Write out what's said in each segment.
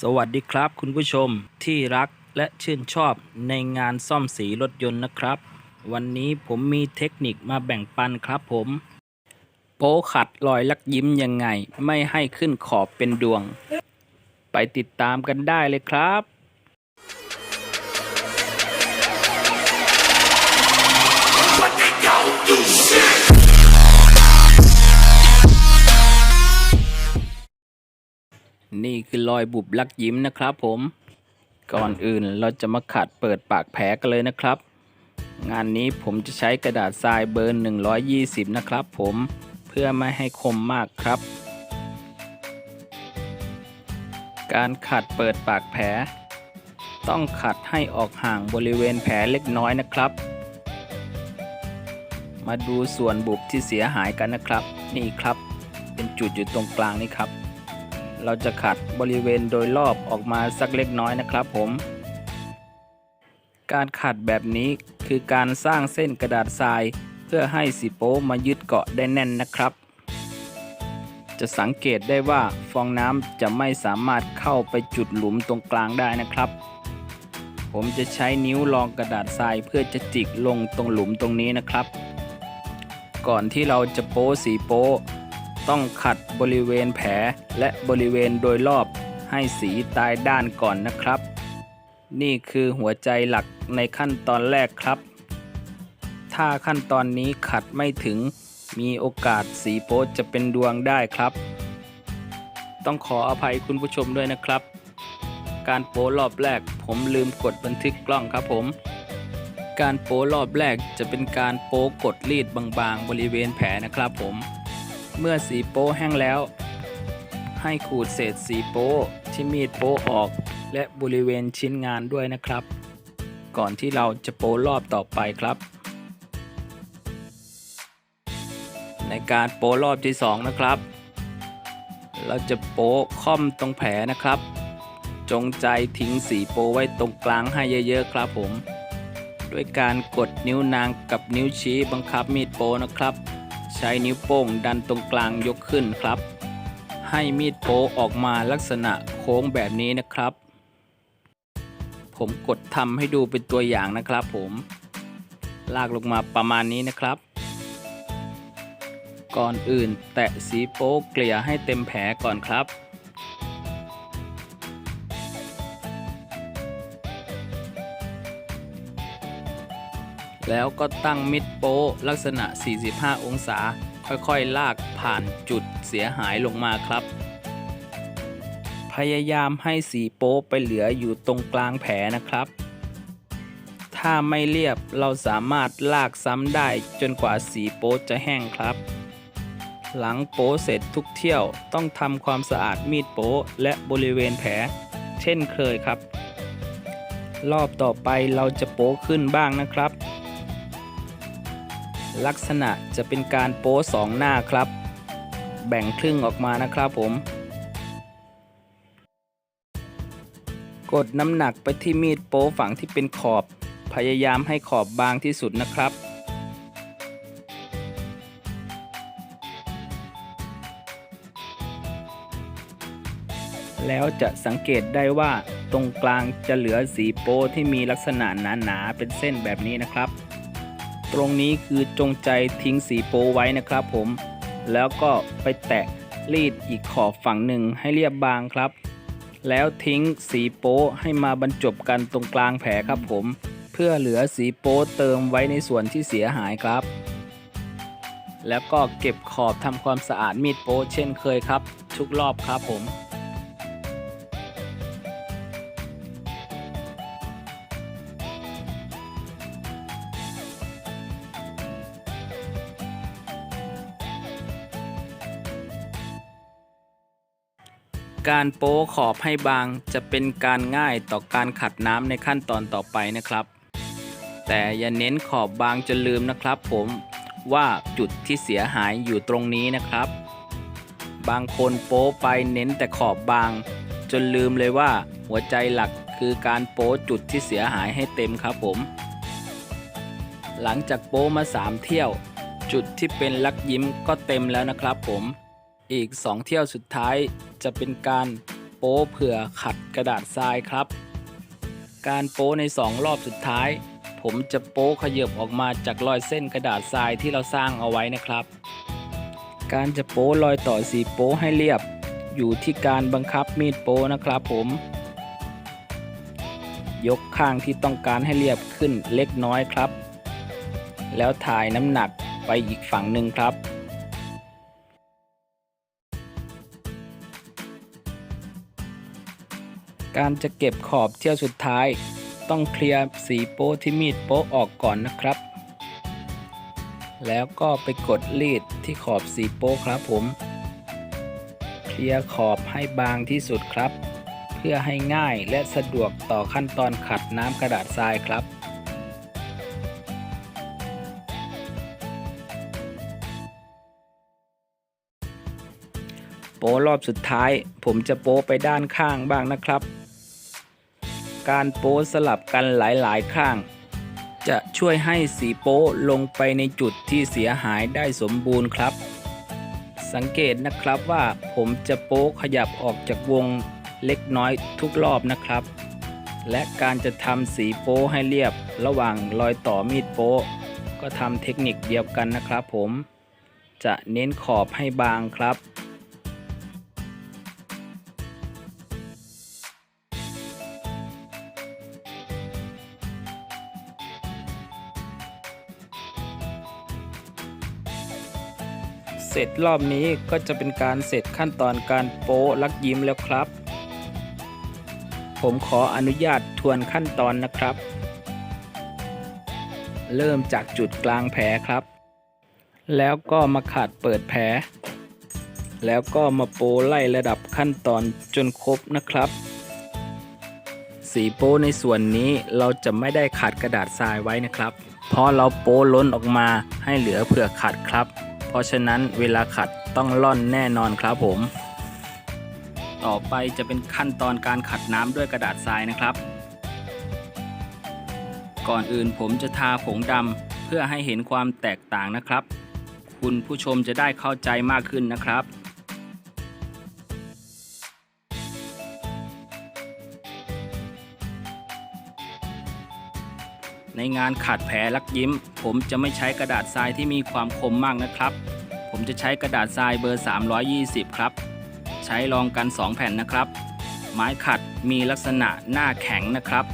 สวัสดีครับคุณผู้ชมที่รักและชื่นชอบในงานซ่อมสีรถยนต์นะครับ วันนี้ผมมีเทคนิคมาแบ่งปันครับผม โป๊ขัดรอยลักยิ้มยังไง ไม่ให้ขึ้นขอบเป็นดวง ไปติดตามกันได้เลยครับ นี่คือรอยบุบลักยิ้มนะครับผม ก่อนอื่นเราจะมาขัดเปิดปากแผลกันเลยนะครับ งานนี้ผมจะใช้กระดาษทรายเบอร์ 120 นะครับผมเพื่อไม่ให้คมมากครับ การขัดเปิดปากแผล ต้องขัดให้ออกห่างบริเวณแผลเล็กน้อยนะครับ มาดูส่วนบุบที่เสียหายกันนะครับ นี่ครับ เป็นจุดอยู่ตรงกลางนี่ครับ เราจะขัดบริเวณโดยรอบออกมาสักเล็กน้อยนะครับผม การขัดแบบนี้คือการสร้างเส้นกระดาษทราย เพื่อให้สีโป๊มายึดเกาะได้แน่นนะครับ จะสังเกตได้ว่าฟองน้ำจะไม่สามารถเข้าไปจุดหลุมตรงกลางได้นะครับ ผมจะใช้นิ้วรองกระดาษทรายเพื่อจะจิกลงตรงหลุมตรงนี้นะครับ ก่อนที่เราจะโป๊สีโป๊ ต้องขัดบริเวณแผลและบริเวณโดยรอบให้สีตายด้านก่อนนะครับ นี่คือหัวใจหลักในขั้นตอนแรกครับ ถ้าขั้นตอนนี้ขัดไม่ถึง มีโอกาสสีโป๊จะเป็นดวงได้ครับ ต้องขออภัยคุณผู้ชมด้วยนะครับ การโป๊รอบแรกผมลืมกดบันทึกกล้องครับผมการโป๊รอบแรกจะเป็นการโป๊กดรีดบางๆ บริเวณแผลนะครับผม เมื่อสีโป๊แห้งแล้ว ให้ขูดเศษสีโป๊ที่มีดโป๊ออก และบริเวณชิ้นงานด้วยนะครับ ก่อนที่เราจะโป๊รอบต่อไปครับ ในการโป๊รอบที่สองนะครับ เราจะโป๊ค่อมตรงแผลนะครับ จงใจทิ้งสีโป๊ไว้ตรงกลางให้เยอะๆครับผม ด้วยการกดนิ้วนางกับนิ้วชี้บังคับมีดโป๊นะครับ ใช้นิ้วโป้งดันตรงกลางยกขึ้นครับ ให้มีดโป๊ออกมาลักษณะโค้งแบบนี้นะครับ ผมกดทำให้ดูเป็นตัวอย่างนะครับผม ลากลงมาประมาณนี้นะครับ ก่อนอื่นแตะสีโป๊เกลี่ยให้เต็มแผลก่อนครับ แล้วก็ตั้งมิดโป๊ลักษณะ 45 องศา ค่อยๆ ลากผ่านจุดเสียหายลงมาครับ พยายามให้สีโป๊ไปเหลืออยู่ตรงกลางแผลนะครับ ถ้าไม่เรียบเราสามารถลากซ้ำได้จนกว่าสีโป๊จะแห้งครับ หลังโป๊เสร็จทุกเที่ยวต้องทำความสะอาดมีดโป๊และบริเวณแผล เช่นเคยครับ รอบต่อไปเราจะโป๊ขึ้นบ้างนะครับ ลักษณะจะเป็นการโป๊สองหน้าครับ แบ่งครึ่งออกมานะครับผม กดน้ำหนักไปที่มีดโป๊ฝั่งที่เป็นขอบ พยายามให้ขอบบางที่สุดนะครับแล้วจะสังเกตได้ว่าตรงกลางจะเหลือสีโป๊ที่มีลักษณะหนาๆเป็นเส้นแบบนี้นะครับ ตรงนี้คือจงใจทิ้งสีโป๊ไว้นะครับผม แล้วก็ไปแตะรีดอีกขอบฝั่งหนึ่งให้เรียบบางครับ แล้วทิ้งสีโป๊ให้มาบรรจบกันตรงกลางแผลครับผม เพื่อเหลือสีโป๊เติมไว้ในส่วนที่เสียหายครับ แล้วก็เก็บขอบทำความสะอาดมีดโป๊เช่นเคยครับ ทุกรอบครับผม การโป๊ขอบให้บางจะเป็นการง่ายต่อการขัดน้ำในขั้นตอนต่อไปนะครับ แต่อย่าเน้นขอบบางจนลืมนะครับ ผมว่าจุดที่เสียหายอยู่ตรงนี้นะครับ บางคนโป๊ไปเน้นแต่ขอบบาง จนลืมเลยว่าหัวใจหลักคือการโป๊จุดที่เสียหายให้เต็มครับผม หลังจากโป๊มา 3 เที่ยว จุดที่เป็นลักยิ้มก็เต็มแล้วนะครับผม อีก 2 เที่ยวสุดท้าย จะเป็นการโปป๊เผื่อขัดกระดาษทรายครับ การโป๊ในสองรอบสุดท้าย ผมจะโป๊ขยับออกมาจากรอยเส้นกระดาษทรายที่เราสร้างเอาไว้นะครับ การจะโป๊รอยต่อสีโป๊ให้เรียบ อยู่ที่การบังคับมีดโป๊นะครับผมยกข้างที่ต้องการให้เรียบขึ้นเล็กน้อยครับ แล้วถ่ายน้ำหนักไปอีกฝั่งหนึ่งครับ การจะเก็บขอบเที่ยวสุดท้าย ต้องเคลียร์สีโป๊ที่มีดโป๊ออกก่อนนะครับ แล้วก็ไปกดรีดที่ขอบสีโป๊ครับผม เคลียร์ขอบให้บางที่สุดครับ เพื่อให้ง่ายและสะดวกต่อขั้นตอนขัดน้ำกระดาษทรายครับโป๊รอบสุดท้าย ผมจะโป๊ไปด้านข้างบ้างนะครับ การโป๊สลับกันหลายๆ ข้าง จะช่วยให้สีโป๊ลงไปในจุดที่เสียหายได้สมบูรณ์ครับ สังเกตนะครับว่าผมจะโป๊ขยับออกจากวงเล็กน้อยทุกรอบนะครับ และการจะทำสีโป๊ให้เรียบระหว่างรอยต่อมีดโป๊ก็ทำเทคนิคเดียวกันนะครับผม จะเน้นขอบให้บางครับ ร็จรอบนี้ก็จะเป็นการเสร็จขั้นตอนการโป๊ลักยิ้มแล้วครับ ผมขออนุญาตทวนขั้นตอนนะครับ เริ่มจากจุดกลางแผลครับ แล้วก็มาขาดเปิดแผล แล้วก็มาโปไล่ระดับขั้นตอนจนครบนะครับ สีโป้ในส่วนนี้เราจะไม่ได้ขัดกระดาษทรายไว้นะครับเพราะเราโป้ล้นออกมาให้เหลือเผื่อขัดครับ ราะฉะนั้นเวลาขัดต้องล่อนแน่นอนครับผม ต่อไปจะเป็นขั้นตอนการขัดน้ำด้วยกระดาษทรายนะครับ ก่อนอื่นผมจะทาผงดำเพื่อให้เห็นความแตกต่างนะครับ คุณผู้ชมจะได้เข้าใจมากขึ้นนะครับ ในงานขัดแผลลักยิ้ม ผมจะไม่ใช้กระดาษทรายที่มีความคมมากนะครับ ผมจะใช้กระดาษทรายเบอร์ 320 ครับ ใช้รองกัน 2 แผ่นนะครับ ไม้ขัดมีลักษณะหน้าแข็งนะครับ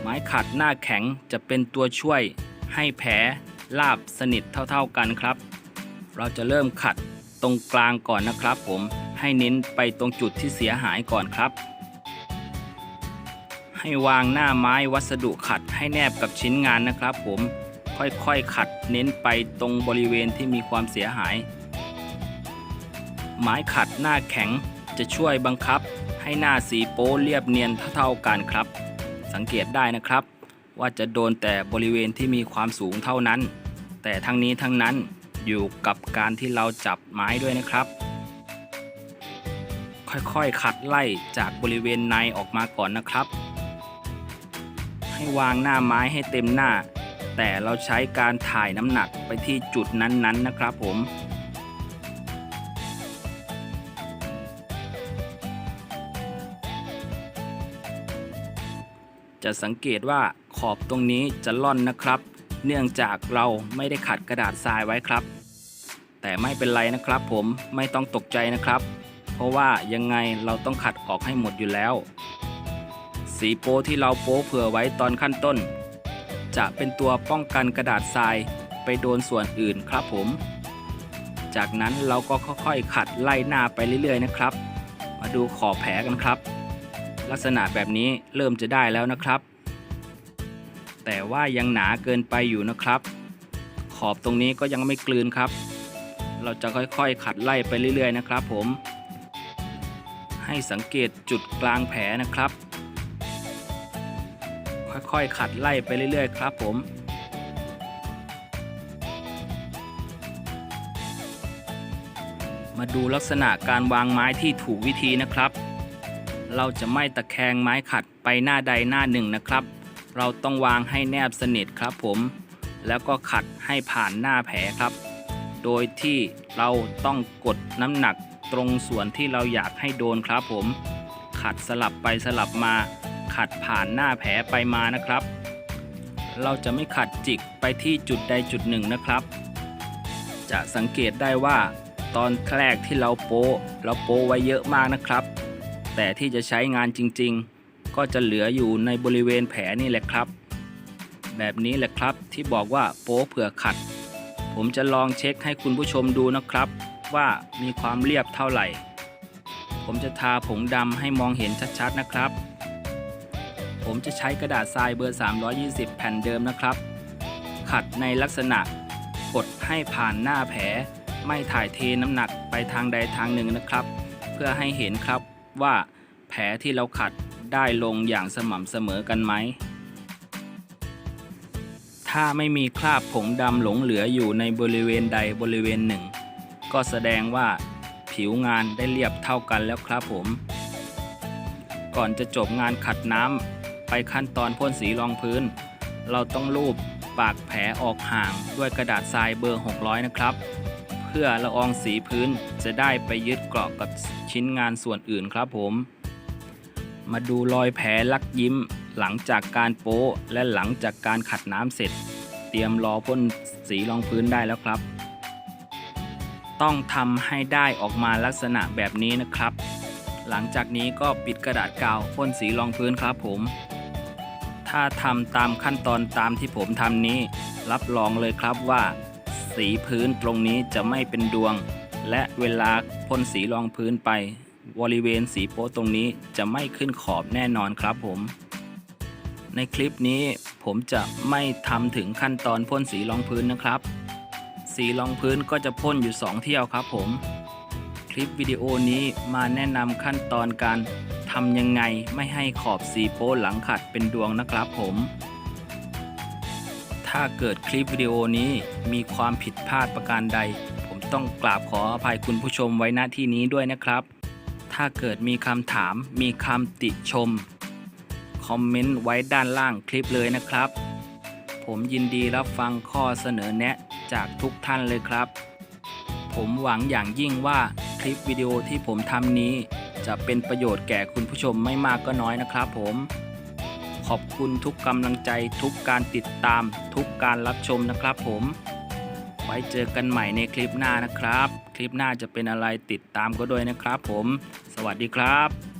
ไม้ขัดหน้าแข็งจะเป็นตัวช่วยให้แผลราบสนิทเท่าๆกันครับ เราจะเริ่มขัดตรงกลางก่อนนะครับ ผมให้เน้นไปตรงจุดที่เสียหายก่อนครับ ให้วางหน้าไม้วัสดุขัดให้แนบกับชิ้นงานนะครับผมค่อยๆขัดเน้นไปตรงบริเวณที่มีความเสียหาย ไม้ขัดหน้าแข็งจะช่วยบังคับ ให้หน้าสีโป๊เรียบเนียนเท่าๆกันครับ สังเกตได้นะครับ ว่าจะโดนแต่บริเวณที่มีความสูงเท่านั้น แต่ทั้งนี้ทั้งนั้นอยู่กับการที่เราจับไม้ด้วยนะครับ ค่อยๆขัดไล่จากบริเวณในออกมาก่อนนะครับ ให้วางหน้าไม้ให้เต็มหน้า แต่เราใช้การถ่ายน้ำหนักไปที่จุดนั้นๆนะครับผมจะสังเกตว่าขอบตรงนี้จะล่อนนะครับ เนื่องจากเราไม่ได้ขัดกระดาษทรายไว้ครับ แต่ไม่เป็นไรนะครับผมไม่ต้องตกใจนะครับ เพราะว่ายังไงเราต้องขัดออกให้หมดอยู่แล้ว สีโป๊ที่เราโป๊เผื่อไว้ตอนขั้นต้น จะเป็นตัวป้องกันกระดาษทรายไปโดนส่วนอื่นครับผม จากนั้นเราก็ค่อยๆ ขัดไล่หน้าไปเรื่อยๆนะครับ มาดูขอบแผลกันครับ ลักษณะแบบนี้เริ่มจะได้แล้วนะครับ แต่ว่ายังหนาเกินไปอยู่นะครับ ขอบตรงนี้ก็ยังไม่กลืนครับ เราจะค่อยๆ ขัดไล่ไปเรื่อยๆ นะครับ ผม ให้สังเกตจุดกลางแผลนะครับ ค่อยๆ ขัดไล่ไปเรื่อยๆ ครับผมมาดูลักษณะการวางไม้ที่ถูกวิธีนะครับ เราจะไม่ตะแคงไม้ขัดไปหน้าใดหน้าหนึ่งนะครับ เราต้องวางให้แนบสนิทครับผม แล้วก็ขัดให้ผ่านหน้าแผลครับ โดยที่เราต้องกดน้ำหนักตรงส่วนที่เราอยากให้โดนครับผม ขัดสลับไปสลับมา ขัดผ่านหน้าแผลไปมานะครับ เราจะไม่ขัดจิกไปที่จุดใดจุดหนึ่งนะครับ จะสังเกตได้ว่า ตอนแรกที่เราโป๊ะเราโป๊ะไว้เยอะมากนะครับ แต่ที่จะใช้งานจริงๆ ก็จะเหลืออยู่ในบริเวณแผลนี่แหละครับ แบบนี้แหละครับที่บอกว่าโป๊ะเผื่อขัด ผมจะลองเช็คให้คุณผู้ชมดูนะครับ ว่ามีความเรียบเท่าไหร่ผมจะทาผงดำให้มองเห็นชัดๆนะครับ ผมจะใช้กระดาษทรายเบอร์ 320 แผ่นเดิมนะครับ ขัดในลักษณะกดให้ผ่านหน้าแผล ไม่ถ่ายเทน้ำหนักไปทางใดทางหนึ่งนะครับ เพื่อให้เห็นครับว่าแผลที่เราขัดได้ลงอย่างสม่ำเสมอกันไหม ถ้าไม่มีคราบผงดำหลงเหลืออยู่ในบริเวณใดบริเวณหนึ่ง ก็แสดงว่าผิวงานได้เรียบเท่ากันแล้วครับผม ก่อนจะจบงานขัดน้ำ ไปขั้นตอนพ่นสีรองพื้น เราต้องลูบปากแผลออกห่างด้วยกระดาษทรายเบอร์ 600 นะครับ เพื่อละอองสีพื้นจะได้ไปยึดเกาะกับชิ้นงานส่วนอื่นครับผม มาดูรอยแผลลักยิ้มหลังจากการโป๊ะและหลังจากการขัดน้ำเสร็จ เตรียมรอพ่นสีรองพื้นได้แล้วครับ ต้องทำให้ได้ออกมาลักษณะแบบนี้นะครับ หลังจากนี้ก็ปิดกระดาษกาวพ่นสีรองพื้นครับผม ถ้าทำตามขั้นตอนตามที่ผมทำนี้ รับรองเลยครับว่า สีพื้นตรงนี้จะไม่เป็นดวง และเวลาพ่นสีรองพื้นไป บริเวณสีโป๊ตรงนี้จะไม่ขึ้นขอบแน่นอนครับผม ในคลิปนี้ผมจะไม่ทำถึงขั้นตอนพ่นสีรองพื้นนะครับ สีรองพื้นก็จะพ่นอยู่ 2 เที่ยวครับผม คลิปวิดีโอนี้มาแนะนำขั้นตอนการ ทำยังไงไม่ให้ขอบสีโป๊หลังขัดเป็นดวงนะครับผม ถ้าเกิดคลิปวิดีโอนี้มีความผิดพลาดประการใด ผมต้องกราบขออภัยคุณผู้ชมไว้ณที่นี้ด้วยนะครับ ถ้าเกิดมีคำถามมีคำติชม คอมเมนต์ไว้ด้านล่างคลิปเลยนะครับ ผมยินดีรับฟังข้อเสนอแนะจากทุกท่านเลยครับ ผมหวังอย่างยิ่งว่าคลิปวิดีโอที่ผมทำนี้ จะเป็นประโยชน์แก่คุณผู้ชมไม่มากก็น้อยนะครับผม ขอบคุณทุกกำลังใจทุกการติดตาม ทุกการรับชมนะครับผม ไว้เจอกันใหม่ในคลิปหน้านะครับ คลิปหน้าจะเป็นอะไรติดตามก็ด้วยนะครับผม สวัสดีครับ